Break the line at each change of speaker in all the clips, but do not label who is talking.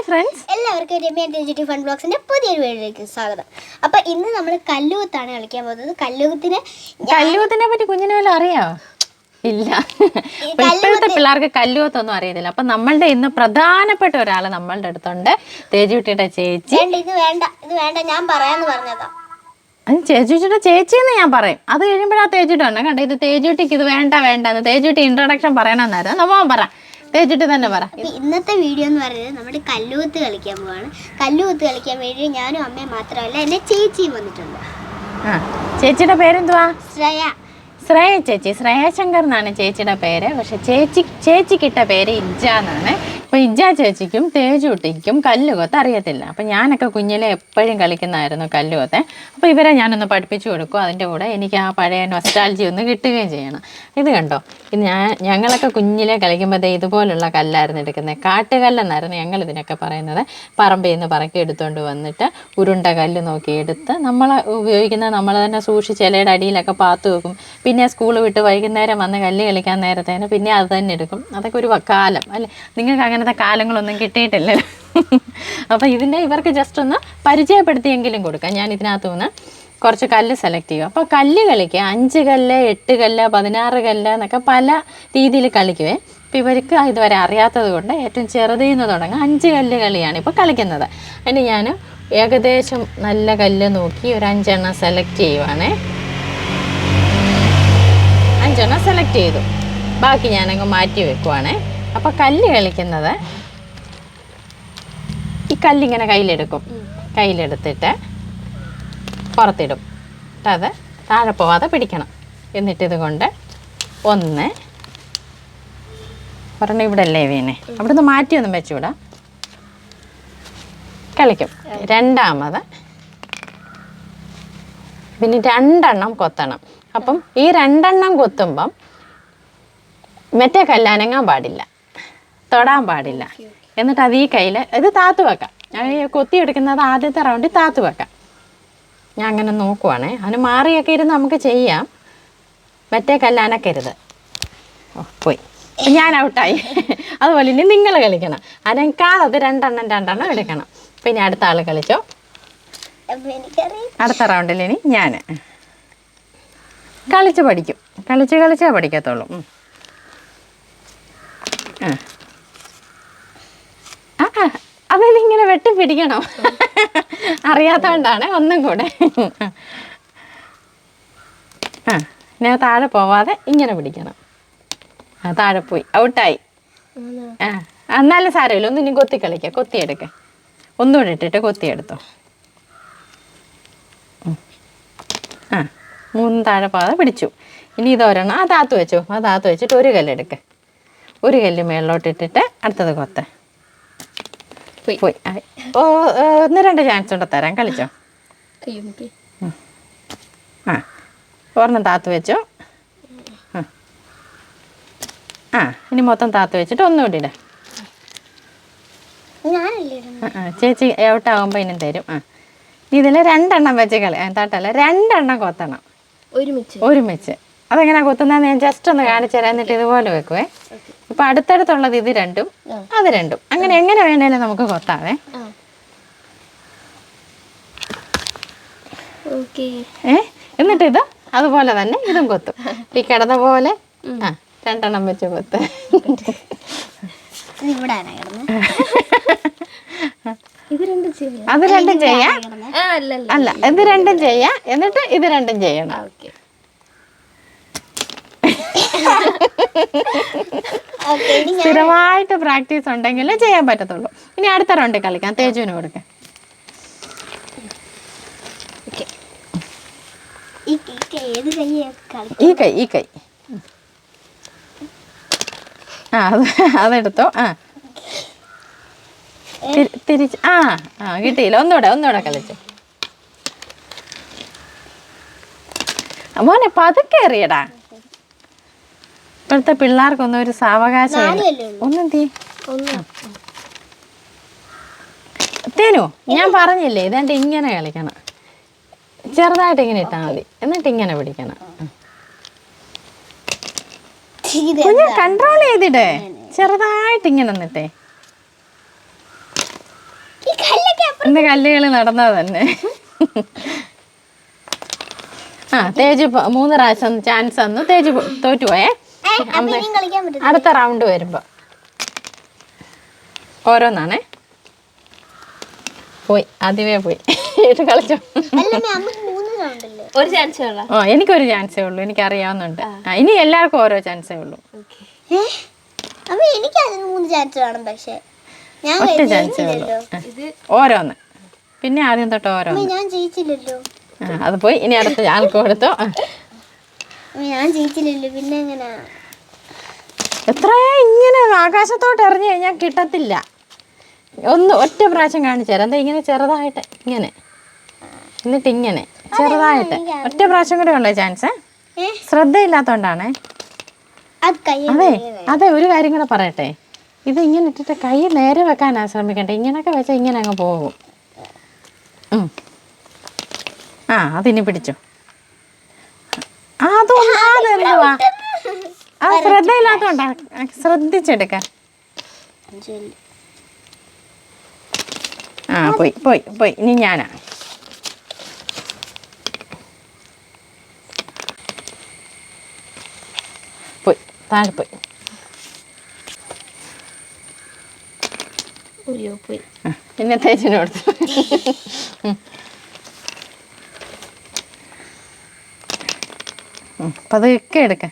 Hi friends
എല്ലാവർക്കും Ramya digital fun ബ്ലോഗ്സിന്റെ പുതിയൊരു വീഡിയോയിലേക്ക് സ്വാഗതം. അപ്പൊ ഇന്ന് നമ്മൾ കല്ലൂത്താണ് കളിക്കാൻ പോകുന്നത്. കല്ലൂത്തിന്
കല്ലൂത്തിനെ പറ്റി കുഞ്ഞിനെ വല്ല അറിയാമോ ഇല്ല. ഇപ്പോഴത്തെ പിള്ളേർക്ക് കല്ലുവത്തൊന്നും അറിയത്തില്ല. അപ്പൊ നമ്മളുടെ ഇന്ന് പ്രധാനപ്പെട്ട ഒരാൾ നമ്മളുടെ അടുത്തുണ്ട്. തേജുട്ടിയുടെ ചേച്ചി.
ഇത് വേണ്ട ഇത് വേണ്ട ഞാൻ പറയാന്ന് പറഞ്ഞതാ.
ചേച്ചി എന്ന് ഞാൻ പറയും. അത് കഴിയുമ്പോഴാ തേജുട്ടി ഉണ്ട് കണ്ടോ ഇത് തേജുട്ടിക്ക് ഇത് വേണ്ട വേണ്ട എന്ന് തേജുട്ടി ഇൻട്രൊഡക്ഷൻ പറയണമെന്നായിരുന്നു. നമ്മ പറ തേജുട്ടി തന്നെ പറ.
ഇന്നത്തെ വീഡിയോ എന്ന് പറയുന്നത് നമ്മുടെ കല്ലുകുത്ത് കളിക്കാൻ പോവാണ്. കല്ലുകുത്ത് കളിക്കാൻ വേണ്ടി ഞാനും അമ്മയും മാത്രമല്ല എന്നെ ചേച്ചിയും വന്നിട്ടുണ്ട്.
ആ ചേച്ചിയുടെ പേരെന്തുവാ?
ശ്രേയ.
ശ്രേയ ചേച്ചി. ശ്രേയ ശങ്കർ എന്നാണ് ചേച്ചിയുടെ പേര്. പക്ഷെ ചേച്ചി ചേച്ചിക്കിട്ട പേര് ഇജ എന്നാണ്. അപ്പൊ ഇജ്ജ ചേച്ചിക്കും തേജുട്ടിക്കും കല്ലുകൊത്ത് അറിയത്തില്ല. അപ്പൊ ഞാനൊക്കെ കുഞ്ഞിലെ എപ്പോഴും കളിക്കുന്നതായിരുന്നു കല്ലുകൊത്തെ. അപ്പൊ ഇവരെ ഞാനൊന്ന് പഠിപ്പിച്ചു കൊടുക്കും. അതിന്റെ കൂടെ എനിക്ക് ആ പഴയ നൊസ്റ്റാൾജി ഒന്ന് കിട്ടുകയും ചെയ്യണം. ഇത് കണ്ടോ? ഇത് ഞാൻ ഞങ്ങളൊക്കെ കുഞ്ഞിലെ കളിക്കുമ്പോൾ ദേ ഇതുപോലുള്ള കല്ലായിരുന്നു എടുക്കുന്നത് കാട്ടുകല്ലെന്നായിരുന്നു ഞങ്ങൾ ഇതിനൊക്കെ പറയുന്നത്. പറമ്പിൽ നിന്ന് പറക്കി എടുത്തുകൊണ്ട് വന്നിട്ട് ഉരുണ്ട കല്ല് നോക്കി എടുത്ത് നമ്മൾ ഉപയോഗിക്കുന്നത് നമ്മൾ തന്നെ സൂക്ഷിച്ച് ഇലയുടെ അടിയിലൊക്കെ പാത്തു വെക്കും. പിന്നെ സ്കൂൾ വിട്ട് വൈകുന്നേരം വന്ന് കല്ല് കളിക്കാൻ നേരത്തേന് പിന്നെ അത് തന്നെ എടുക്കും. അതൊക്കെ ഒരു കാലം. അല്ലേ? നിങ്ങൾക്ക് അങ്ങനത്തെ കാലങ്ങളൊന്നും കിട്ടിയിട്ടില്ലല്ലോ. അപ്പോൾ ഇതിന്റെ ഇവർക്ക് ജസ്റ്റ് ഒന്ന് പരിചയപ്പെടുത്തിയെങ്കിലും കൊടുക്കാം. ഞാൻ ഇതിനകത്ത് നിന്ന് കുറച്ച് കല്ല് സെലക്ട് ചെയ്യും. അപ്പോൾ കല്ല് കളിക്കുക അഞ്ച് കല്ല് എട്ട് കല്ല് പതിനാറ് കല്ല് എന്നൊക്കെ പല രീതിയിൽ കളിക്കുവേ. അപ്പോൾ ഇവർക്ക് ഇതുവരെ അറിയാത്തത് കൊണ്ട് ഏറ്റവും ചെറുതിൽ നിന്ന് തുടങ്ങാം അഞ്ച് കല്ല് കളിയാണ് ഇപ്പോൾ കളിക്കുന്നത്. അതിന് ഞാൻ ഏകദേശം നല്ല കല്ല് നോക്കി ഒരു അഞ്ചെണ്ണം സെലക്ട് ചെയ്യുവാണേ. അഞ്ചെണ്ണം സെലക്ട് ചെയ്തു. ബാക്കി ഞാനങ്ങ് മാറ്റി വെക്കുവാണേ. അപ്പോൾ കല്ല് കളിക്കുന്നത് ഈ കല്ലിങ്ങനെ കയ്യിലെടുക്കും. കയ്യിലെടുത്തിട്ട് പുറത്തിടും. അത് താഴെ പോവാതെ പിടിക്കണം. എന്നിട്ട് ഇതുകൊണ്ട് ഒന്ന് ഒരെണ്ണം ഇവിടെ അല്ലേ വീണേ മാറ്റി മാറ്റിയൊന്നും വെച്ചുകൂടാ. കളിക്കും. രണ്ടാമത് പിന്നെ രണ്ടെണ്ണം കൊത്തണം. അപ്പം ഈ രണ്ടെണ്ണം കൊത്തുമ്പം മറ്റേ കല്ലാനങ്ങാൻ പാടില്ല. തൊടാൻ പാടില്ല. എന്നിട്ട് അത് ഈ കയ്യിൽ ഇത് താത്തു വെക്കാം. ഞാൻ ഈ കൊത്തി എടുക്കുന്നത് ആദ്യത്തെ റൗണ്ടിൽ താത്തു വെക്കാം. ഞാൻ അങ്ങനെ നോക്കുവാണേ. അതിന് മാറിയൊക്കെ ഇരുന്ന് നമുക്ക് ചെയ്യാം. മറ്റേ കല്ലാനക്കരുത്. ഓ പോയി. ഞാൻ ഔട്ടായി അതുപോലെ ഇനി നിങ്ങൾ കളിക്കണം. അനക്കാതെ അത് രണ്ടെണ്ണം രണ്ടെണ്ണം എടുക്കണം. പിന്നെ അടുത്ത ആൾ കളിച്ചോ? അടുത്ത റൗണ്ടിൽ ഇനി ഞാൻ കളിച്ച് പഠിക്കും. കളിച്ച് കളിച്ചേ പഠിക്കത്തുള്ളൂ. ആ. ആ, അതിനിങ്ങനെ വെട്ടി പിടിക്കണം അറിയാത്തോണ്ടാണ് ഒന്നും കൂടെ. ആ ഞാൻ താഴെ പോവാതെ ഇങ്ങനെ പിടിക്കണം. ആ താഴെ പോയി. ഔട്ടായി. ആ എന്നാലും സാരമില്ല. ഒന്ന് ഇനി കൊത്തി കളിക്കാം. കൊത്തിയെടുക്ക ഒന്നുകൂടെ ഇട്ടിട്ട് കൊത്തിയെടുത്തോ ആ മൂന്ന് താഴെ പോവാതെ പിടിച്ചു. ഇനി ഇതൊരെണ്ണം ആ താത്ത് വെച്ചു. ആ താത്ത് വെച്ചിട്ട് ഒരു കല്ലെടുക്ക. ഒരു കല്ല് മേളിലോട്ട് ഇട്ടിട്ട് അടുത്തത് കൊത്ത. പോയി. ഓ ഒന്ന് രണ്ട് ചാൻസ് ഉണ്ട് തരാം കളിച്ചോ. ആ ഒരെണ്ണം താത്ത് വെച്ചോ. ആ. ഇനി മൊത്തം താത്ത് വെച്ചിട്ട് ഒന്നുകൂടി ഇടാം. ചേച്ചി ഔട്ടാകുമ്പോൾ ഇനി തരും. ആ. ഇതിൽ രണ്ടെണ്ണം വെച്ച് കളി താട്ടല്ല രണ്ടെണ്ണം കൊത്തണം.
ഒരുമിച്ച്.
ഒരുമിച്ച്. അതെങ്ങനെയാ കൊത്തുന്നതെന്ന് ഞാൻ ജസ്റ്റ് ഒന്ന് കാണിച്ചു തരാം. എന്നിട്ട് ഇതുപോലെ വെക്കുവേ. ഇപ്പൊ അടുത്തടുത്തുള്ളത് ഇത് രണ്ടും അത് രണ്ടും. അങ്ങനെ എങ്ങനെ വേണേലും നമുക്ക് കൊത്താവേ. ഏ? എന്നിട്ട് ഇത് അതുപോലെ തന്നെ ഇതും കൊത്തും. ഈ കിടന്ന പോലെ. ആ രണ്ടെണ്ണം വെച്ച് കൊത്ത്. അത് രണ്ടും ചെയ്യാം. അല്ല ഇത് രണ്ടും ചെയ്യാം. എന്നിട്ട് ഇത് രണ്ടും ചെയ്യണം.
ഓക്കെ.
സ്ഥിരമായിട്ട് പ്രാക്ടീസ് ഉണ്ടെങ്കിൽ ചെയ്യാൻ പറ്റത്തുള്ളൂ. ഇനി അടുത്ത റൗണ്ട് കളിക്കാം. തേജുവിന് കൊടുക്കാം.
ഈ
കൈ ഈ കൈ ആ അത് അതെടുത്തോ. ആ. തിരി- തിരിച്ച് ആ ആ കിട്ടിയില്ല. ഒന്നുകൂടെ ഒന്നുകൂടെ കളിച്ചു. മോനെ പതുക്കെ എറിയടാ. ഇപ്പോഴത്തെ പിള്ളേർക്കൊന്നും ഒരു സാവകാശം? ഒന്നും തീ തേനു ഞാൻ പറഞ്ഞില്ലേ ഇതാണ്ട് ഇങ്ങനെ കളിക്കണം? ചെറുതായിട്ട് ഇങ്ങനെ ഇട്ടാൽ മതി. എന്നിട്ട് ഇങ്ങനെ പിടിക്കണം. കുഞ്ഞ് കൺട്രോൾ ചെയ്തിടേ ചെറുതായിട്ട് ഇങ്ങനെ നിന്നിട്ടേ. ഇന്ന് കല്ലുകൾ നടന്നത് തന്നെ. ആ തേജ് മൂന്ന് പ്രാവശ്യം ചാൻസ് തന്നു. തേജ് തോറ്റുപോയേ
കളിക്കാൻ പറ്റും
അടുത്ത റൗണ്ട് വരുമ്പോ. ഓരോന്നാണേ. പോയി. ആദ്യമേ പോയി. ഇത് കളിച്ചോ.
അമ്മ,
ഒരു ചാൻസ് ഉള്ള?
ഓ എനിക്കൊരു ചാൻസേ ഉള്ളൂ. എനിക്ക് അറിയാവുന്നുണ്ട്. ഇനി എല്ലാവർക്കും ഓരോ ചാൻസേ ഉള്ളൂ.
അമ്മ എനിക്ക് മൂന്ന് ചാൻസ് വേണം പക്ഷേ. ഞാൻ
ഒറ്റ ചാൻസേ ഉള്ളൂ. ഓരോന്ന്. പിന്നെ ആദ്യം തൊട്ട് ഓരോന്ന്.
ഞാൻ ജയിച്ചില്ലല്ലോ.
ആ അത് പോയി. ഇനി അടുത്ത ആൾക്ക് കൊടുത്തോ.
ഞാൻ ജയിച്ചില്ലല്ലോ. പിന്നെ എങ്ങനാ?
എത്രയാ ഇങ്ങനെ ആകാശത്തോട്ട് എറിഞ്ഞു കഴിഞ്ഞാൽ കിട്ടത്തില്ല. ഒന്ന് ഒറ്റ പ്രാവശ്യം കാണിച്ചു തരാം. എന്താ ഇങ്ങനെ ചെറുതായിട്ട് ഇങ്ങനെ. എന്നിട്ട് ഇങ്ങനെ ചെറുതായിട്ട്. ഒറ്റ പ്രാവശ്യം കൂടെ ഉള്ള ചാൻസ്? ശ്രദ്ധയില്ലാത്തോണ്ടാണ്.
അത്
അതെ ഒരു കാര്യം കൂടെ പറയട്ടെ. ഇത് ഇങ്ങനെ ഇട്ടിട്ട് കൈ നേരെ വെക്കാനാ ശ്രമിക്കട്ടെ ഇങ്ങനെയൊക്കെ വെച്ചാൽ ഇങ്ങനെ അങ്ങ് പോകും. ആ അതിനി പിടിച്ചോ. അതൊന്നും അതെന്തുവാ അത് ശ്രദ്ധയില്ലാത്തോണ്ടാ. ശ്രദ്ധിച്ചെടുക്കാൻ. ആ പോയി പോയി പോയി. ഇനി ഞാനാ. പോയി താഴെ പോയി. ആ, പിന്നെ തേച്ചിന് കൊടുത്തു. പതുക്കെ എടുക്ക.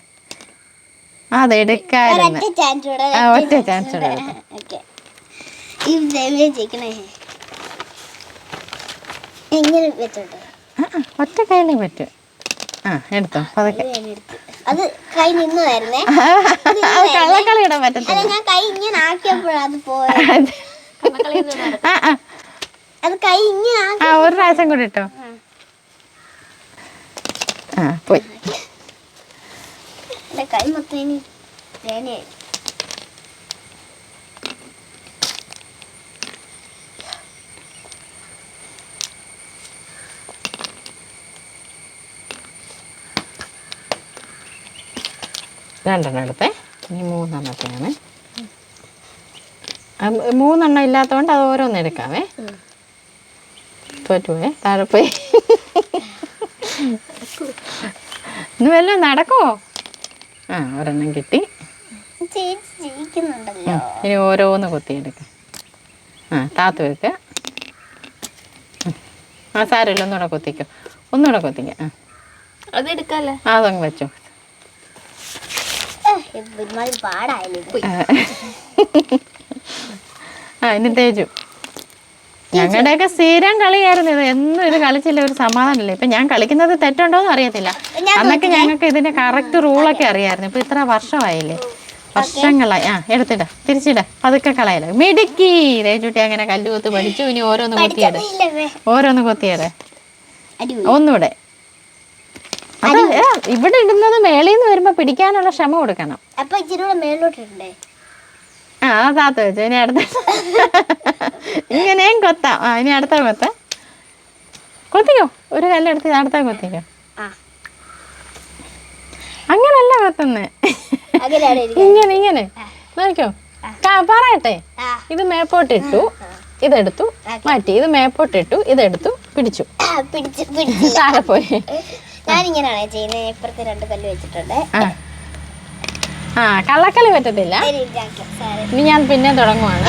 അത് എടുക്കായിരുന്നു.
ഒറ്റ ചാൻസ് കൂടെ
ഒറ്റ പറ്റും. ആ എടുത്തോ പതുക്കെ.
അത് കൈ
അത് കള്ളക്കളി ഇടാൻ പറ്റത്തില്ല.
ഞാൻ കൈ ഇങ്ങനെ ആക്കിയപ്പോഴത് അത് പോയത്. അത്. കൈ ഇങ്ങനെ
ആ ഒരു പ്രാവശ്യം കൂടി ഇട്ടോ. ആ പോയി.
എന്റെ കൈ മൊത്തം ഇനി വേനയായി
രണ്ടെണ്ണം എടുത്തേ. ഇനി മൂന്നെണ്ണത്തിനാണ്. മൂന്നെണ്ണം ഇല്ലാത്തതുകൊണ്ട് അത് ഓരോന്ന് എടുക്കാമേ തോറ്റുപോയേ താഴെ പോയി. ഇന്ന് വല്ലതും നടക്കുമോ ആ ഒരെണ്ണം കിട്ടി. ഇനി ഓരോന്ന് കൊത്തിയെടുക്ക. ആ താത്ത് വെക്കുക ആ സാരമില്ല ഒന്നുകൂടെ കൊത്തിക്കോ. ഒന്നുകൂടെ കൊത്തിക്ക. ആ.
അത് എടുക്കാല്ലേ?
ആ, അതങ്ങ് വെച്ചോ. ആ ഇനി തേജു. ഞങ്ങളുടെയൊക്കെ സ്ഥിരം കളിയായിരുന്നു ഇത്. എന്നും ഇത് കളിച്ചില്ല ഒരു സമാധാനമില്ല. ഇപ്പൊ ഞാൻ കളിക്കുന്നത് തെറ്റുണ്ടോ എന്ന്
അറിയത്തില്ല
അന്നൊക്കെ ഞങ്ങൾക്ക് ഇതിന്റെ കറക്റ്റ് റൂളൊക്കെ അറിയായിരുന്നു. ഇപ്പൊ ഇത്ര വർഷമായില്ലേ? വർഷങ്ങളായി. ആ എടുത്തിട. തിരിച്ചിട. പതുക്കെ കളയല. മിടുക്കി. ദേശുട്ടി അങ്ങനെ കല്ലുകൊത്ത് പഠിച്ചു. ഇനി ഓരോന്ന്
കൊത്തിയത്.
ഓരോന്ന്
കൊത്തിയത്
ഒന്നുകൂടെ. അത് ഇവിടെ ഇടുന്നത് മേളിൽ നിന്ന് വരുമ്പോ പിടിക്കാനുള്ള ക്ഷമ കൊടുക്കണം.
അപ്പൊ ഇച്ചിരി കൂടെ മേളിലോട്ടിട്ടുണ്ടേ
ആ താത്ത വെച്ചു. ഇനി അടുത്ത ഇങ്ങനെയും കൊത്താം. ആ ഇനി അടുത്ത കൊത്ത. കൊത്തിക്കോ. ഒരു കല്ലെടുത്ത് അടുത്ത കൊത്തിക്കോ. അങ്ങനല്ല കൊത്തുന്നേ. ഇങ്ങനെ ഇങ്ങനെ. നോക്കിയോ പറയട്ടെ. ഇത് മേപ്പോട്ടിട്ടു. ഇതെടുത്തു. മാറ്റി. ഇത് മേപ്പോട്ടിട്ടു. ഇതെടുത്തു. പിടിച്ചു.
പിടിച്ചു
താഴെ പോയി.
ഞാനിങ്ങനെയാണ് ചെയ്യുന്നത്. ഇപ്പുറത്തെ രണ്ട് കല്ല് വെച്ചിട്ടുണ്ട്.
ആ കള്ളക്കളി പറ്റത്തില്ല. ഇനി ഞാൻ പിന്നെ തുടങ്ങുവാണ്.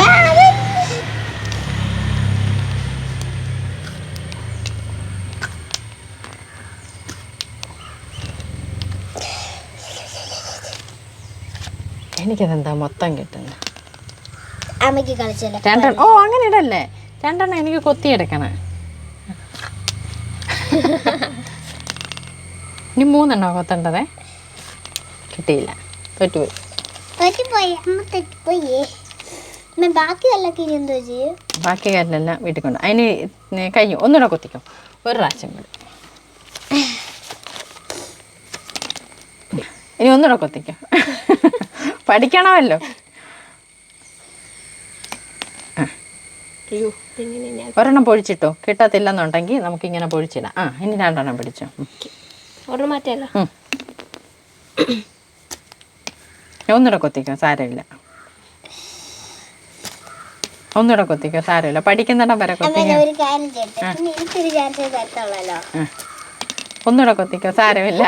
എനിക്കതെന്താ മൊത്തം കിട്ടുന്നത്
അമ്മയ്ക്ക് കളിച്ചല്ലോ?
രണ്ടെണ്ണം. ഓ അങ്ങനെ ഇടല്ലേ? രണ്ടെണ്ണം എനിക്ക് കൊത്തിയെടുക്കണേ. ഇനി മൂന്നെണ്ണോ കൊത്തേണ്ടതേ? കിട്ടിയില്ല. തോറ്റുപോയി
തെറ്റിപ്പോയി അമ്മ തെറ്റിപ്പോയേ. അമ്മ ബാക്കി കല്ലൊക്കെ ഇനി എന്തോ ചെയ്യും?
ബാക്കി കല്ലെല്ലാം വീട്ടിൽ കൊണ്ട് അതിന് കഴിഞ്ഞു. ഒന്നുകൂടെ കൊത്തിക്കോ. ഒരു പ്രാവശ്യം കൂടി. ഇനി ഒന്നുകൂടെ കൊത്തിക്കോ. പഠിക്കണമല്ലോ. ഒരെണ്ണം പൊഴിച്ചിട്ടോ? കിട്ടത്തില്ലെന്നുണ്ടെങ്കിൽ നമുക്കിങ്ങനെ പൊഴിച്ചിടാം. ആ ഇനി രണ്ടെണ്ണം പിടിച്ചോ.
ഒരെണ്ണം മാറ്റിയല്ലോ
ഉം. ഒന്നുകൂടെ കൊത്തിക്കോ സാരമില്ല. ഒന്നുകൂടെ കൊത്തിക്കോ സാരമില്ല. പഠിക്കുന്നിടം വരെ കൊത്തിക്കോ. ഒന്നുകൂടെ കൊത്തിക്കോ സാരമില്ല.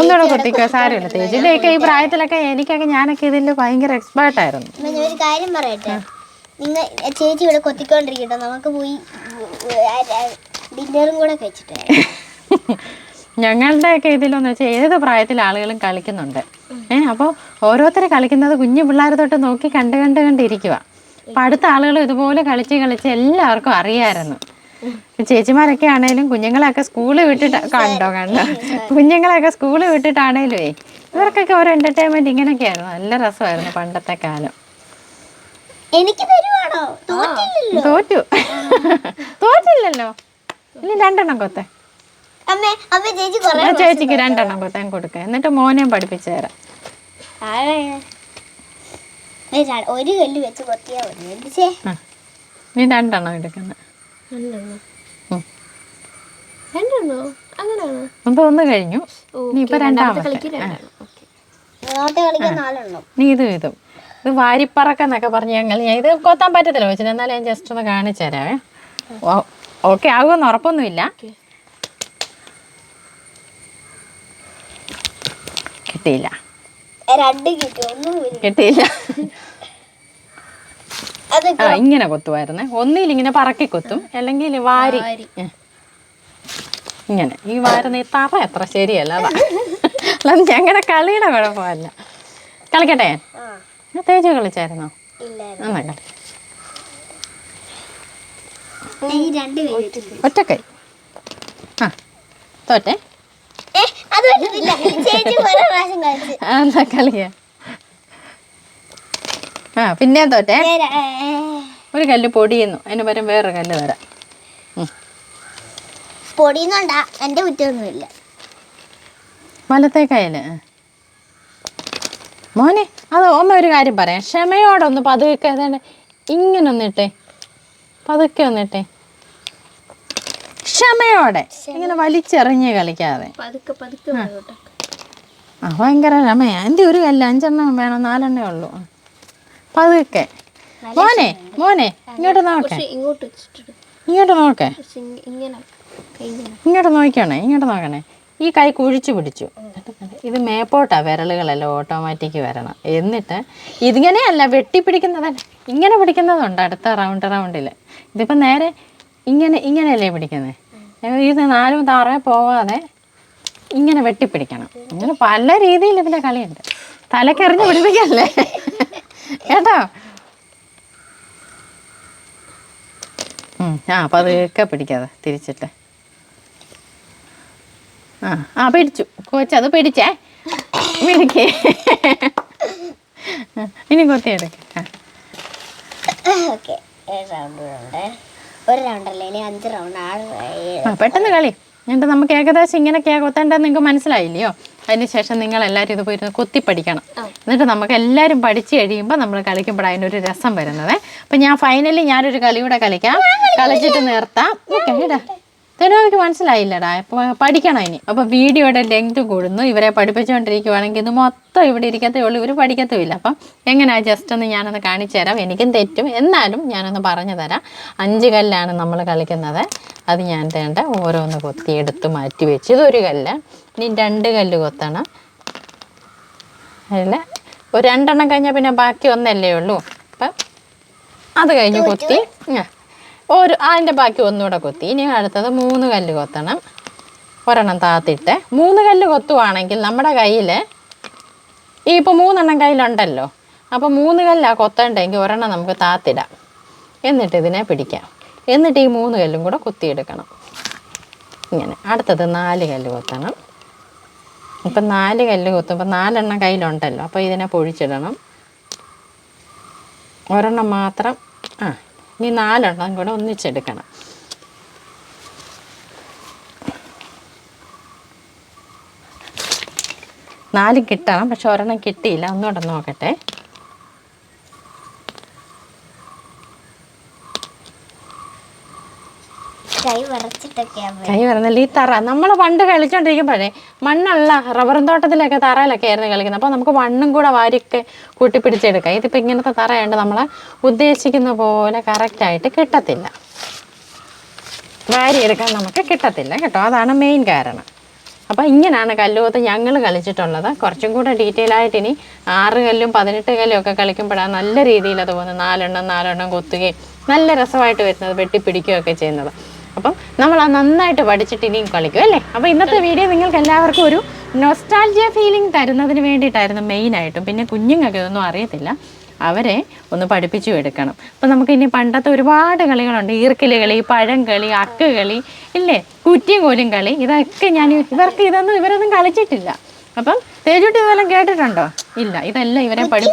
ഒന്നുകൂടെ കൊത്തിക്കോ സാരമില്ല. തേജിന്റെയൊക്കെ ഈ പ്രായത്തിലൊക്കെ എനിക്കൊക്കെ ഞാനൊക്കെ ഇതിൽ ഭയങ്കര
എക്സ്പേർട്ട് ആയിരുന്നു. ഒരു കാര്യം പറയട്ടെ? നിങ്ങൾ ചേച്ചി ഇവിടെ കൊത്തിക്കൊണ്ടിരിക്കട്ടെ. നമുക്ക് പോയി ഡിന്നറും കൂടെ കഴിച്ചിട്ട്
ഞങ്ങളുടെയൊക്കെ ഇതിലെന്ന് വെച്ചാൽ ഏത് പ്രായത്തിൽ ആളുകളും കളിക്കുന്നുണ്ട്. ഏ അപ്പോൾ ഓരോരുത്തർ കളിക്കുന്നത് കുഞ്ഞു പിള്ളേർ തൊട്ട് നോക്കി കണ്ട് കണ്ട് കണ്ടിരിക്കുക അപ്പം അടുത്ത ആളുകൾ ഇതുപോലെ കളിച്ച് കളിച്ച് എല്ലാവർക്കും അറിയാമായിരുന്നു ചേച്ചിമാരൊക്കെ ആണേലും കുഞ്ഞുങ്ങളെയൊക്കെ സ്കൂളിൽ വിട്ടിട്ട് കണ്ടോ കണ്ടോ? കുഞ്ഞുങ്ങളെയൊക്കെ സ്കൂളിൽ വിട്ടിട്ടാണേലുവേ ഇവർക്കൊക്കെ ഒരു എന്റർടൈൻമെന്റ് ഇങ്ങനെയൊക്കെയായിരുന്നു നല്ല രസമായിരുന്നു പണ്ടത്തെ കാലം.
എനിക്ക്
തോറ്റു. തോറ്റില്ലല്ലോ. ഇനി രണ്ടെണ്ണം കൊത്തേ. ചേച്ചിക്ക് രണ്ടെണ്ണം കൊത്താൻ കൊടുക്കുക എന്നിട്ട് മോനെയും പഠിപ്പിച്ചു തരാം.
ഒരു കല്ല് വെച്ച് കൊത്തിയാ
നീ രണ്ടെണ്ണം എടുക്കുന്നത്
രണ്ടെണ്ണോ. അങ്ങനെയാണോ?
ഒന്ന് കഴിഞ്ഞു. നീ ഇപ്പൊ രണ്ടാമത്തെ നീ ഇതും ഇതും. ഇത് വാരിപ്പറക്കെന്നൊക്കെ പറഞ്ഞ് ഞങ്ങൾ ഞാൻ ഇത് കൊത്താൻ പറ്റത്തില്ല വെച്ചിട്ട്. എന്നാലും ഞാൻ ജസ്റ്റ് ഒന്ന് കാണിച്ചു തരാം ഓക്കെ ആകുമെന്ന് ഉറപ്പൊന്നുമില്ല. കിട്ടിയില്ല. കിട്ടിയില്ല. ആ ഇങ്ങനെ കൊത്തുമായിരുന്നേ ഒന്നിൽ ഇങ്ങനെ പറക്കി കൊത്തും. അല്ലെങ്കിൽ വാരി. ഇങ്ങനെ. ഈ വാരുന്ന ഈ തറ എത്ര ശരിയല്ല. അതാ ഞങ്ങളുടെ കളിയുടെ കുഴപ്പമല്ല കളിക്കട്ടെ? തേജ് കളിച്ചായിരുന്നോ? എന്നാ കളി ഒറ്റക്കൈ ആ തോറ്റെ? എന്നാ കളിയാ ആ പിന്നെ തോറ്റേ. ഒരു കല്ല് പൊടിയുന്നു. അതിന് പകരം വേറെ കല്ല് തരാം.
പൊടിയുന്നുണ്ടാ. എന്റെ കുറ്റൊന്നുമില്ല
വലത്തെ കയ്യിൽ മോനെ അത് ഓമ്മ ഒരു കാര്യം പറയാം. ക്ഷമയോടെ ഒന്ന് പതുക്കെ ഏതാണ്ട് ഇങ്ങനെ ഒന്നിട്ടെ പതുക്കെ ഒന്നിട്ടെ ക്ഷമയോടെ. ഇങ്ങനെ വലിച്ചെറിഞ്ഞ് കളിക്കാതെ. ആ. ഭയങ്കര രമയാ എന്റെ ഒരു കല്ല് അഞ്ചെണ്ണം വേണം നാലെണ്ണേ ഉള്ളൂ. പതുക്കെ. മോനെ മോനെ ഇങ്ങോട്ട് നോക്കേ.
ഇങ്ങോട്ട്
നോക്കേ. ഇങ്ങോട്ട് നോക്കണേ ഇങ്ങോട്ട് നോക്കണേ. ഈ കൈ കുഴിച്ചു പിടിച്ചു. ഇത് മേപ്പോട്ടാ വിരലുകളെല്ലാം ഓട്ടോമാറ്റിക് വരണം. എന്നിട്ട് ഇതിങ്ങനെയല്ല വെട്ടിപ്പിടിക്കുന്നതല്ല. ഇങ്ങനെ പിടിക്കുന്നതുണ്ട് അടുത്ത റൗണ്ട് റൗണ്ടിൽ ഇതിപ്പോൾ നേരെ ഇങ്ങനെ ഇങ്ങനെയല്ലേ പിടിക്കുന്നത് ഇത് നാലും താറേ പോവാതെ ഇങ്ങനെ വെട്ടിപ്പിടിക്കണം. ഇങ്ങനെ പല രീതിയിൽ ഇതിന്റെ കളിയുണ്ട്. തലക്കെറിഞ്ഞ് പിടിപ്പിക്കല്ലേ? കേട്ടോ? ആ ഒക്കെ പിടിക്കാതെ തിരിച്ചിട്ട്. ആ ആ പിടിച്ചു. കൊച്ചത് പിടിച്ചേ. പിടിക്കേ ഇനി കൊത്തിയെടുക്കേ
ഓക്കെ ഒരു റൗണ്ട് അല്ലേ? ഇനി അഞ്ച് റൗണ്ട് ആറ് ഏഴ്
ആ പെട്ടെന്ന് കളി. എന്നിട്ട് നമുക്ക് ഏകദേശം ഇങ്ങനെയൊക്കെയാ കൊത്തേണ്ടത് നിങ്ങൾക്ക് മനസ്സിലായില്ലയോ? അതിനുശേഷം നിങ്ങൾ എല്ലാവരും ഇത് പോയിരുന്ന് കൊത്തി പഠിക്കണം എന്നിട്ട് നമുക്ക് എല്ലാവരും പഠിച്ചു കഴിയുമ്പോൾ നമ്മൾ കളിക്കുമ്പോൾ അതിനൊരു രസം വരുന്നത്. അപ്പം ഞാൻ ഫൈനലി ഞാനൊരു കളി കൂടെ കളിക്കാം. കളിച്ചിട്ട് നിർത്താം. ഓക്കെ ഇടാ. തെരുവയ്ക്ക് മനസ്സിലായില്ലടാ. അപ്പോൾ പഠിക്കണം ഇനി. അപ്പോൾ വീഡിയോയുടെ ലെങ്ത് കൂടുന്നു. ഇവരെ പഠിപ്പിച്ചുകൊണ്ടിരിക്കുവാണെങ്കിൽ ഇത് മൊത്തം ഇവിടെ ഇരിക്കത്തേ ഉള്ളൂ. ഇവർ പഠിക്കത്തുമില്ല. അപ്പം എങ്ങനെയാ ജസ്റ്റ് ഒന്ന് ഞാനൊന്ന് കാണിച്ചു തരാം. എനിക്കും തെറ്റും. എന്നാലും ഞാനൊന്ന് പറഞ്ഞു തരാം. അഞ്ച് കല്ലാണ് നമ്മൾ കളിക്കുന്നത്. അത് ഞാൻ തേണ്ട ഓരോന്ന് കൊത്തി എടുത്ത് മാറ്റി വെച്ച്. ഇതൊരു കല്ല്. ഇനി രണ്ട് കല്ല് കൊത്തണം. അതിൽ ഒരു രണ്ടെണ്ണം കഴിഞ്ഞാൽ പിന്നെ ബാക്കി ഒന്നല്ലേ ഉള്ളൂ. അപ്പം അത് കഴിഞ്ഞ് കൊത്തി. ഒരു അതിന്റെ ബാക്കി ഒന്നുകൂടെ കൊത്തി. ഇനി അടുത്തത് മൂന്ന് കല്ല് കൊത്തണം. ഒരെണ്ണം താത്തിട്ട്. മൂന്ന് കല്ല് കൊത്തുവാണെങ്കിൽ നമ്മുടെ കയ്യിൽ ഈ ഇപ്പോൾ മൂന്നെണ്ണം കയ്യിലുണ്ടല്ലോ. അപ്പോൾ മൂന്ന് കല്ലാണ് കൊത്തണ്ടെങ്കിൽ ഒരെണ്ണം നമുക്ക് താത്തിടാം. എന്നിട്ട് ഇതിനെ പിടിക്കാം. എന്നിട്ട് ഈ മൂന്ന് കല്ലും കൂടെ കുത്തിയെടുക്കണം. ഇങ്ങനെ. അടുത്തത് നാല് കല്ല് കൊത്തണം. ഇപ്പം നാല് കല്ല് കൊത്തുമ്പോൾ നാലെണ്ണം കയ്യിലുണ്ടല്ലോ. അപ്പോൾ ഇതിനെ പൊഴിച്ചിടണം. ഒരെണ്ണം മാത്രം. ആ ഇനി നാലെണ്ണം കൂടെ ഒന്നിച്ചെടുക്കണം. നാല് കിട്ടണം പക്ഷെ ഒരെണ്ണം കിട്ടിയില്ല. ഒന്നുകൂടെ നോക്കട്ടെ.
കൈ
വരുന്നില്ല ഈ തറ നമ്മൾ പണ്ട് കളിച്ചോണ്ടിരിക്കുമ്പോഴേ മണ്ണുള്ള റബ്ബറും തോട്ടത്തിലൊക്കെ തറയിലൊക്കെ ആയിരുന്നു കളിക്കുന്നത്. അപ്പോൾ നമുക്ക് മണ്ണും കൂടെ വാരിയൊക്കെ കൂട്ടി പിടിച്ചെടുക്കാം ഇതിപ്പോൾ ഇങ്ങനത്തെ തറയുണ്ട് നമ്മൾ ഉദ്ദേശിക്കുന്ന പോലെ കറക്റ്റായിട്ട് കിട്ടത്തില്ല. വാരിയെടുക്കാൻ നമുക്ക് കിട്ടത്തില്ല കേട്ടോ. അതാണ് മെയിൻ കാരണം. അപ്പോൾ ഇങ്ങനെയാണ് കല്ലുകൊത്ത് ഞങ്ങൾ കളിച്ചിട്ടുള്ളത്. കുറച്ചും കൂടെ ഡീറ്റെയിൽ ആയിട്ട് ഇനി ആറ് കല്ലും പതിനെട്ട് കല്ലും ഒക്കെ കളിക്കുമ്പോഴാണ് നല്ല രീതിയിൽ അത് പോകുന്നത് നാലെണ്ണം നാലെണ്ണം കൊത്തുകയും നല്ല രസമായിട്ട് വരുന്നത് വെട്ടിപ്പിടിക്കുകയൊക്കെ ചെയ്യുന്നത്. അപ്പം നമ്മൾ ആ നന്നായിട്ട് പഠിച്ചിട്ട് ഇനിയും കളിക്കും അല്ലേ? അപ്പോൾ ഇന്നത്തെ വീഡിയോ നിങ്ങൾക്ക് എല്ലാവർക്കും ഒരു നൊസ്റ്റാൾജിയ ഫീലിംഗ് തരുന്നതിന് വേണ്ടിയിട്ടായിരുന്നു മെയിനായിട്ടും പിന്നെ കുഞ്ഞുങ്ങൾക്ക് ഇതൊന്നും അറിയത്തില്ല. അവരെ ഒന്ന് പഠിപ്പിച്ചു എടുക്കണം. അപ്പം നമുക്ക് ഇനി പണ്ടത്തെ ഒരുപാട് കളികളുണ്ട്. ഈർക്കിൽ കളി പഴം കളി അക്ക് കളി ഇല്ലേ? കുറ്റിയും കോലും കളി. ഇതൊക്കെ ഞാൻ ഇവർക്ക് ഇതൊന്നും ഇവരൊന്നും കളിച്ചിട്ടില്ല. അപ്പം തേജുട്ടി ഇതെല്ലാം കേട്ടിട്ടുണ്ടോ? ഇല്ല ഇതെല്ലാം ഇവരെ പഠി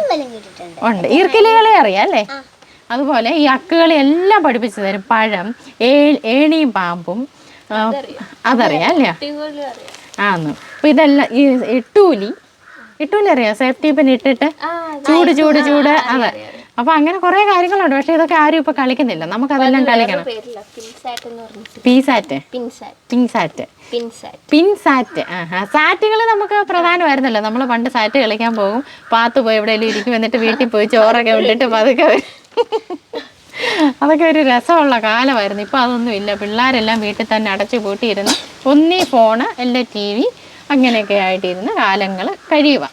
ഉണ്ട്. ഈർക്കിലി കളി അറിയാം അല്ലേ? അതുപോലെ ഈ അക്കുകളെ എല്ലാം പഠിപ്പിച്ചു തരും പഴം ഏ ഏണിയും പാമ്പും അതറിയാം. അല്ലേ? ആന്ന്. അപ്പൊ ഇതെല്ലാം ഈ ഇട്ടൂലി. ഇട്ടൂലി അറിയാം? സേഫ്റ്റി പിന്നെ ഇട്ടിട്ട് ചൂട് ചൂട് ചൂട്. അതെ. അപ്പൊ അങ്ങനെ കുറെ കാര്യങ്ങളുണ്ട്. പക്ഷെ ഇതൊക്കെ ആരും ഇപ്പൊ കളിക്കുന്നില്ല. നമുക്കതെല്ലാം കളിക്കണം.
പേരില്ല പിൻസാറ്റ് പിൻസാറ്റ്.
പിൻസാറ്റ്. ആ സാറ്റുകൾ നമുക്ക് പ്രധാനമായിരുന്നല്ലോ. നമ്മൾ പണ്ട് സാറ്റ് കളിക്കാൻ പോകും. പാത്ത് പോയി എവിടെയെങ്കിലും ഇരിക്കും. എന്നിട്ട് വീട്ടിൽ പോയി ചോറൊക്കെ വിട്ടിട്ട് പതുക്കെ വരും. അതൊക്കെ ഒരു രസമുള്ള കാലമായിരുന്നു. ഇപ്പം അതൊന്നും ഇല്ല. പിള്ളേരെല്ലാം വീട്ടിൽ തന്നെ അടച്ചു പൂട്ടിയിരുന്ന് ഒന്നീ ഫോണ് അല്ലെ ടി വി അങ്ങനെയൊക്കെ ആയിട്ടിരുന്ന് കാലങ്ങൾ കഴിയുക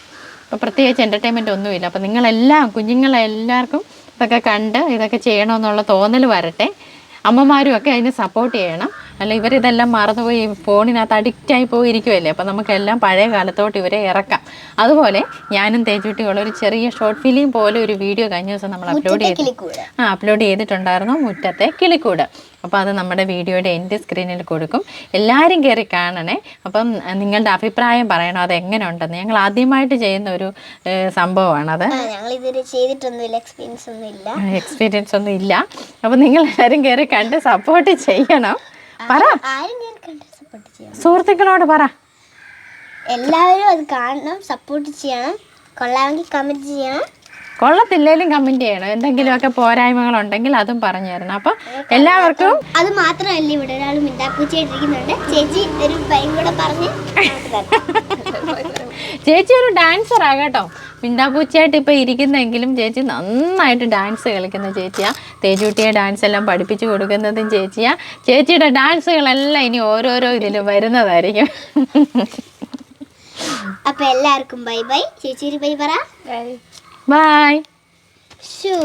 അപ്പോൾ പ്രത്യേകിച്ച് എന്റർടൈൻമെന്റ് ഒന്നുമില്ല അപ്പോൾ നിങ്ങളെല്ലാം കുഞ്ഞുങ്ങളെല്ലാവർക്കും ഇതൊക്കെ കണ്ട് ഇതൊക്കെ ചെയ്യണമെന്നുള്ള തോന്നൽ വരട്ടെ. അമ്മമാരും ഒക്കെ അതിന് സപ്പോർട്ട് ചെയ്യണം. അല്ല ഇവരിതെല്ലാം മറന്നുപോയി ഫോണിനകത്ത് അഡിക്റ്റായി പോയിരിക്കുമല്ലേ അപ്പോൾ നമുക്കെല്ലാം പഴയ കാലത്തോട്ട് ഇവരെ ഇറക്കാം. അതുപോലെ ഞാനും തേജുട്ടിയുള്ള ഒരു ചെറിയ ഷോർട്ട് ഫിലിം പോലെ ഒരു വീഡിയോ കഴിഞ്ഞ ദിവസം നമ്മൾ അപ്ലോഡ് ചെയ്തു ആ അപ്ലോഡ് ചെയ്തിട്ടുണ്ടായിരുന്നു മുറ്റത്തെ കിളിക്കൂട്. അപ്പോൾ അത് നമ്മുടെ വീഡിയോയുടെ എന്റെ സ്ക്രീനിൽ കൊടുക്കും. എല്ലാവരും കയറി കാണണേ. അപ്പം നിങ്ങളുടെ അഭിപ്രായം പറയണം അത് എങ്ങനെ ഉണ്ടെന്ന് ഞങ്ങൾ ആദ്യമായിട്ട് ചെയ്യുന്ന ഒരു
സംഭവമാണ് അത് എക്സ്പീരിയൻസ് ഒന്നും ഇല്ല
അപ്പം നിങ്ങൾ എല്ലാവരും കയറി കണ്ട് സപ്പോർട്ട് ചെയ്യണം. പറ. സുഹൃത്തുക്കളോട് പറ.
എല്ലാവരും അത് കാണണം സപ്പോർട്ട് ചെയ്യണം കൊള്ളാമെങ്കിൽ കമന്റ് ചെയ്യണം.
കൊള്ളത്തില്ലെങ്കിലും കമന്റ് ചെയ്യണം. എന്തെങ്കിലുമൊക്കെ പോരായ്മകൾ ഉണ്ടെങ്കിൽ അതും പറഞ്ഞു തരണം. അപ്പൊ എല്ലാവർക്കും
അത് മാത്രമല്ല ഇവിടെ ഒരാൾ മിണ്ടാപ്പൂച്ചിട്ടിരിക്കുന്നുണ്ട് ചേച്ചി ഒരു ഭയം കൂടെ പറഞ്ഞ്
ചേച്ചി ഒരു ഡാൻസർ ആകട്ടോ മിണ്ടാപ്പൂച്ചയായിട്ട് ഇപ്പം ഇരിക്കുന്നെങ്കിലും ചേച്ചി നന്നായിട്ട് ഡാൻസ് കളിക്കുന്ന ചേച്ചിയാ. തേജുട്ടിയെ ഡാൻസ് എല്ലാം പഠിപ്പിച്ചു കൊടുക്കുന്നതും ചേച്ചിയാ. ചേച്ചിയുടെ ഡാൻസുകളെല്ലാം ഇനി ഓരോരോ ഇതിലും വരുന്നതായിരിക്കും.
അപ്പൊ എല്ലാവർക്കും ബൈ ബൈ. ചേച്ചി ബൈ പറ.
ബൈ.
Bye
shoe